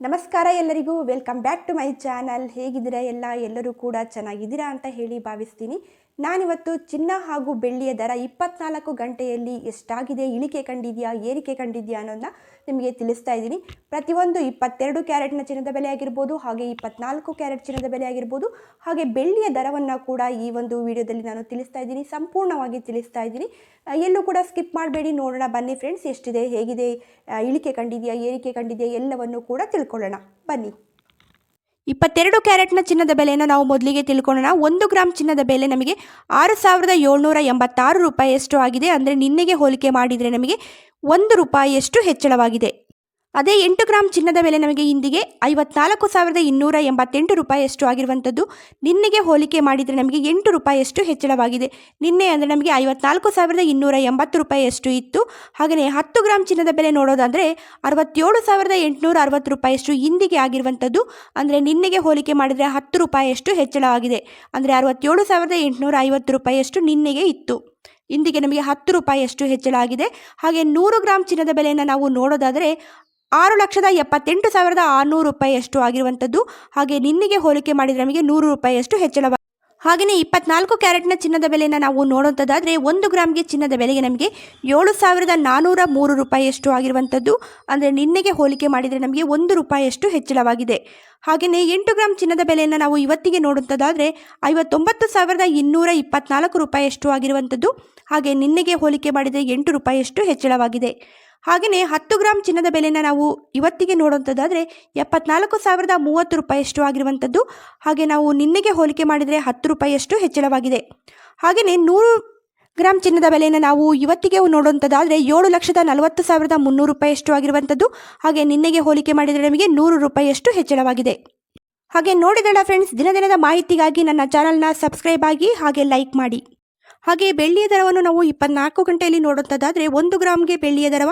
ನಮಸ್ಕಾರ ಎಲ್ಲರಿಗೂ. Welcome back to my channel ಹೇಗಿದ್ದೀರಾ ಎಲ್ಲ? ಎಲ್ಲರೂ ಕೂಡ ಚೆನ್ನಾಗಿದ್ದೀರಾ ಅಂತ ಹೇಳಿ ಭಾವಿಸ್ತೀನಿ. ನಾನಿವತ್ತು ಚಿನ್ನ ಹಾಗೂ ಬೆಳ್ಳಿಯ ದರ ಇಪ್ಪತ್ನಾಲ್ಕು ಗಂಟೆಯಲ್ಲಿ ಎಷ್ಟಾಗಿದೆ, ಇಳಿಕೆ ಕಂಡಿದೆಯಾ, ಏರಿಕೆ ಕಂಡಿದೆಯಾ ಅನ್ನೋದನ್ನ ನಿಮಗೆ ತಿಳಿಸ್ತಾ ಇದ್ದೀನಿ. ಪ್ರತಿಯೊಂದು ಇಪ್ಪತ್ತೆರಡು ಕ್ಯಾರೆಟ್ನ ಚಿನ್ನದ ಬೆಲೆ ಆಗಿರ್ಬೋದು, ಹಾಗೆ ಇಪ್ಪತ್ನಾಲ್ಕು ಕ್ಯಾರೆಟ್ ಚಿನ್ನದ ಬೆಲೆ ಆಗಿರ್ಬೋದು, ಹಾಗೆ ಬೆಳ್ಳಿಯ ದರವನ್ನು ಕೂಡ ಈ ಒಂದು ವಿಡಿಯೋದಲ್ಲಿ ನಾನು ತಿಳಿಸ್ತಾ ಇದ್ದೀನಿ, ಸಂಪೂರ್ಣವಾಗಿ ತಿಳಿಸ್ತಾ ಇದ್ದೀನಿ. ಎಲ್ಲೂ ಕೂಡ ಸ್ಕಿಪ್ ಮಾಡಬೇಡಿ, ನೋಡೋಣ, ಬನ್ನಿ ಫ್ರೆಂಡ್ಸ್, ಎಷ್ಟಿದೆ, ಹೇಗಿದೆ ಇಳಿಕೆ ಕಂಡಿದೆಯಾ, ಏರಿಕೆ ಕಂಡಿದೆಯಾ ಎಲ್ಲವನ್ನು ಕೂಡ ತಿಳ್ಕೊಳ್ಳೋಣ. ಬನ್ನಿ. ಇಪ್ಪತ್ತೆರಡು ಕ್ಯಾರೆಟ್ನ ಚಿನ್ನದ ಬೆಲೆಯನ್ನು ನಾವು ಮೊದಲಿಗೆ ತಿಳ್ಕೊಳ್ಳೋಣ. ಒಂದು ಗ್ರಾಮ್ ಚಿನ್ನದ ಬೆಲೆ ನಮಗೆ ಆರು ಸಾವಿರದ ಏಳ್ನೂರ ಎಂಬತ್ತಾರು ರೂಪಾಯಿಯಷ್ಟು ಆಗಿದೆ. ಅಂದರೆ ನಿನ್ನೆಗೆ ಹೋಲಿಕೆ ಮಾಡಿದರೆ ನಮಗೆ ಒಂದು ರೂಪಾಯಿಯಷ್ಟು ಹೆಚ್ಚಳವಾಗಿದೆ. ಅದೇ ಎಂಟು ಗ್ರಾಮ್ ಚಿನ್ನದ ಬೆಲೆ ನಮಗೆ ಇಂದಿಗೆ ಐವತ್ನಾಲ್ಕು ಸಾವಿರದ ಇನ್ನೂರ ಎಂಬತ್ತೆಂಟು ರೂಪಾಯಿಯಷ್ಟು ಆಗಿರುವಂಥದ್ದು. ನಿನ್ನೆಗೆ ಹೋಲಿಕೆ ಮಾಡಿದರೆ ನಮಗೆ ಎಂಟು ರೂಪಾಯಿಯಷ್ಟು ಹೆಚ್ಚಳವಾಗಿದೆ. ನಿನ್ನೆ ಅಂದರೆ ನಮಗೆ ಐವತ್ನಾಲ್ಕು ಸಾವಿರದ ಇನ್ನೂರ ಎಂಬತ್ತು ರೂಪಾಯಿಯಷ್ಟು ಇತ್ತು. ಹಾಗೆಯೇ ಹತ್ತು ಗ್ರಾಮ್ ಚಿನ್ನದ ಬೆಲೆ ನೋಡೋದಾದರೆ ಅರವತ್ತೇಳು ಸಾವಿರದ ಎಂಟುನೂರ ಅರವತ್ತು ರೂಪಾಯಿಯಷ್ಟು ಇಂದಿಗೆ ಆಗಿರುವಂಥದ್ದು. ಅಂದರೆ ನಿನ್ನೆಗೆ ಹೋಲಿಕೆ ಮಾಡಿದರೆ ಹತ್ತು ರೂಪಾಯಿಯಷ್ಟು ಹೆಚ್ಚಳವಾಗಿದೆ. ಅಂದರೆ ಅರವತ್ತೇಳು ಸಾವಿರದ ಎಂಟುನೂರ ಐವತ್ತು ರೂಪಾಯಿಯಷ್ಟು ನಿನ್ನೆಗೆ ಇತ್ತು. ಇಂದಿಗೆ ನಮಗೆ ಹತ್ತು ರೂಪಾಯಿಯಷ್ಟು ಹೆಚ್ಚಳ ಆಗಿದೆ ಹಾಗೆ ನೂರು ಗ್ರಾಮ್ ಚಿನ್ನದ ಬೆಲೆಯನ್ನು ನಾವು ನೋಡೋದಾದರೆ ಆರು ಲಕ್ಷದ ಎಪ್ಪತ್ತೆಂಟು ಸಾವಿರದ ಆರುನೂರು ರೂಪಾಯಿಯಷ್ಟು ಆಗಿರುವಂಥದ್ದು. ಹಾಗೆ ನಿನ್ನೆಗೆ ಹೋಲಿಕೆ ಮಾಡಿದರೆ ನಮಗೆ ನೂರು ರೂಪಾಯಿಯಷ್ಟು ಹೆಚ್ಚಳವ ಹಾಗೆಯೇ ಇಪ್ಪತ್ನಾಲ್ಕು ಕ್ಯಾರೆಟ್ನ ಚಿನ್ನದ ಬೆಲೆಯನ್ನು ನಾವು ನೋಡುವಂಥದ್ದಾದರೆ ಒಂದು ಗ್ರಾಮ್ಗೆ ಚಿನ್ನದ ಬೆಲೆಗೆ ನಮಗೆ ಏಳು ಸಾವಿರದ ನಾನ್ನೂರ ಮೂರು ರೂಪಾಯಿಯಷ್ಟು ಆಗಿರುವಂಥದ್ದು. ಅಂದರೆ ನಿನ್ನೆಗೆ ಹೋಲಿಕೆ ಮಾಡಿದರೆ ನಮಗೆ ಒಂದು ರೂಪಾಯಿಯಷ್ಟು ಹೆಚ್ಚಳವಾಗಿದೆ. ಹಾಗೆಯೇ ಎಂಟು ಗ್ರಾಮ್ ಚಿನ್ನದ ಬೆಲೆಯನ್ನು ನಾವು ಇವತ್ತಿಗೆ ನೋಡುವಂಥದ್ದಾದರೆ ಐವತ್ತೊಂಬತ್ತು ಸಾವಿರದ ಇನ್ನೂರ ಇಪ್ಪತ್ನಾಲ್ಕು ರೂಪಾಯಿಯಷ್ಟು ಆಗಿರುವಂಥದ್ದು. ಹಾಗೆ ನಿನ್ನೆಗೆ ಹೋಲಿಕೆ ಮಾಡಿದರೆ ಎಂಟು ರೂಪಾಯಿಯಷ್ಟು ಹೆಚ್ಚಳವಾಗಿದೆ. ಹಾಗೆಯೇ ಹತ್ತು ಗ್ರಾಮ್ ಚಿನ್ನದ ಬೆಲೆಯನ್ನು ನಾವು ಇವತ್ತಿಗೆ ನೋಡುವಂಥದ್ದಾದರೆ ಎಪ್ಪತ್ನಾಲ್ಕು ಸಾವಿರದ ಮೂವತ್ತು ರೂಪಾಯಿಯಷ್ಟು ಆಗಿರುವಂಥದ್ದು. ಹಾಗೆ ನಾವು ನಿನ್ನೆಗೆ ಹೋಲಿಕೆ ಮಾಡಿದರೆ ಹತ್ತು ರೂಪಾಯಿಯಷ್ಟು ಹೆಚ್ಚಳವಾಗಿದೆ. ಹಾಗೆಯೇ ನೂರು ಗ್ರಾಮ್ ಚಿನ್ನದ ಬೆಲೆಯನ್ನು ನಾವು ಇವತ್ತಿಗೆ ನೋಡುವಂಥದ್ದಾದರೆ ಏಳು ಲಕ್ಷದ ನಲವತ್ತು ಸಾವಿರದ ಮುನ್ನೂರು ರೂಪಾಯಿಯಷ್ಟು ಆಗಿರುವಂಥದ್ದು. ಹಾಗೆ ನಿನ್ನೆಗೆ ಹೋಲಿಕೆ ಮಾಡಿದರೆ ನಮಗೆ ನೂರು ರೂಪಾಯಿಯಷ್ಟು ಹೆಚ್ಚಳವಾಗಿದೆ. ಹಾಗೆ ನೋಡಿದಳ ಫ್ರೆಂಡ್ಸ್ ದಿನ ದಿನದ ಮಾಹಿತಿಗಾಗಿ ನನ್ನ ಚಾನಲ್ನ ಸಬ್ಸ್ಕ್ರೈಬ್ ಆಗಿ ಹಾಗೆ ಲೈಕ್ ಮಾಡಿ. ಹಾಗೆ ಬೆಳ್ಳಿಯ ದರವನ್ನು ನಾವು ಇಪ್ಪತ್ನಾಲ್ಕು ಗಂಟೆಯಲ್ಲಿ ನೋಡುವಂಥದ್ದಾದರೆ ಒಂದು ಗ್ರಾಮ್ಗೆ ಬೆಳ್ಳಿಯ ದರವ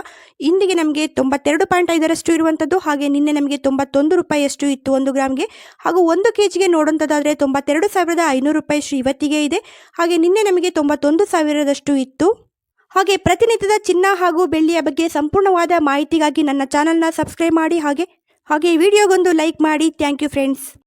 ಇಂದಿಗೆ ನಮಗೆ ತೊಂಬತ್ತೆರಡು ಪಾಯಿಂಟ್ ಐದರಷ್ಟು ಇರುವಂಥದ್ದು, ಹಾಗೆ ನಿನ್ನೆ ನಮಗೆ ತೊಂಬತ್ತೊಂದು ರೂಪಾಯಿಯಷ್ಟು ಇತ್ತು ಒಂದು ಗ್ರಾಮ್ಗೆ. ಹಾಗೂ ಒಂದು ಕೆ ಜಿಗೆ ನೋಡುವಂಥದ್ದಾದರೆ ತೊಂಬತ್ತೆರಡು ಸಾವಿರದ ಐನೂರು ರೂಪಾಯಿಯಷ್ಟು ಇವತ್ತಿಗೆ ಇದೆ. ಹಾಗೆ ನಿನ್ನೆ ನಮಗೆ ತೊಂಬತ್ತೊಂದು ಸಾವಿರದಷ್ಟು ಇತ್ತು. ಹಾಗೆ ಪ್ರತಿನಿತ್ಯದ ಚಿನ್ನ ಹಾಗೂ ಬೆಳ್ಳಿಯ ಬಗ್ಗೆ ಸಂಪೂರ್ಣವಾದ ಮಾಹಿತಿಗಾಗಿ ನನ್ನ ಚಾನಲ್ನ ಸಬ್ಸ್ಕ್ರೈಬ್ ಮಾಡಿ ಹಾಗೆ ಹಾಗೆ ವಿಡಿಯೋಗೊಂದು ಲೈಕ್ ಮಾಡಿ. Thank you friends.